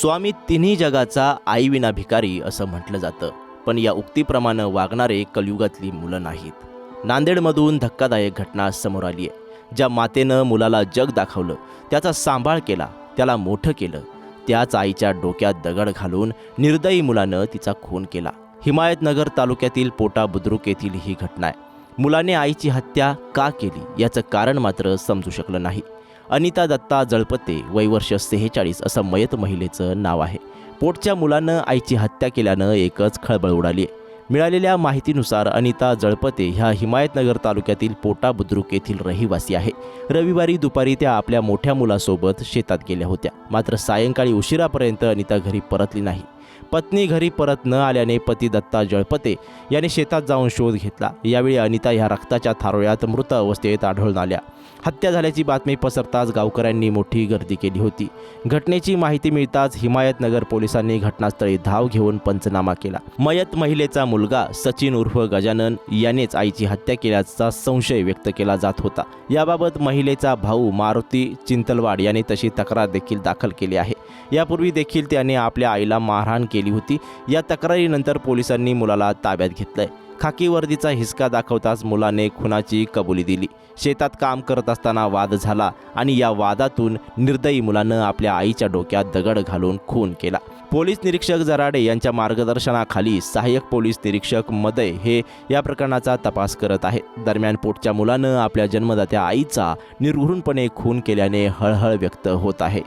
स्वामी तिन्ही जगाचा आईविना भिकारी असं म्हटलं जातं. पण या उक्तीप्रमाणे वागणारे कलयुगातली मुलं नाहीत. नांदेडमधून धक्कादायक घटना समोर आली आहे. ज्या मातेनं मुलाला जग दाखवलं त्याचा सांभाळ केला त्याला मोठं केलं त्याच आईच्या डोक्यात दगड घालून निर्दयी मुलानं तिचा खून केला. हिमायतनगर तालुक्यातील पोटा बुद्रुक येथील ही घटना आहे. मुलाने आईची हत्या का केली याचं कारण मात्र समजू शकलं नाही. अनिता दत्ता जळपते वयवर्ष सेहेचाळीस असं मयत महिलेचं नाव आहे. पोटच्या मुलानं आईची हत्या केल्यानं एकच खळबळ उडाली आहे मिळालेल्या माहितीनुसार अनिता जळपते ह्या हिमायतनगर तालुक्यातील पोटा बुद्रुक येथील रहिवासी आहे. रविवारी दुपारी त्या आपल्या मोठ्या मुलासोबत शेतात गेल्या होत्या. मात्र सायंकाळी उशिरापर्यंत अनिता घरी परतली नाही. पत्नी घरी परत न आल्याने पती दत्ता जळपते. याने शेतात जाऊन शोध घेतला. यावेळी अनिता ह्या रक्ताच्या थारोळ्यात मृत अवस्थेत आढळून आल्या. हत्या झाल्याची बातमी पसरताच गावकऱ्यांनी मोठी गर्दी केली होती. घटनेची माहिती मिळताच हिमायतनगर पोलिसांनी घटनास्थळी धाव घेऊन पंचनामा केला. मयत महिलेचा मुलगा सचिन उर्फ गजानन यानेच आईची हत्या केल्याचा संशय व्यक्त केला जात होता. याबाबत महिलेचा भाऊ मारुती चिंतलवाड याने तशी तक्रार देखील दाखल केली आहे. यापूर्वी देखील त्याने आपल्या आईला मारहाण केली होती. या तक्रारीनंतर पोलिसांनी मुलाला ताब्यात घेतलंय. खाकी वर्दीचा हिसका दाखवताच मुलाने खुनाची कबुली दिली. शेतात काम करत असताना वाद झाला आणि या वादातून निर्दयी मुलानं आपल्या आईच्या डोक्यात दगड घालून खून केला. पोलीस निरीक्षक जराडे यांच्या मार्गदर्शनाखाली सहाय्यक पोलीस निरीक्षक मदय हे या प्रकरणाचा तपास करत आहेत दरम्यान पोटच्या मुलानं आपल्या जन्मदात्या आईचा निर्घृणपणे खून केल्याने हळहळ व्यक्त होत आहे.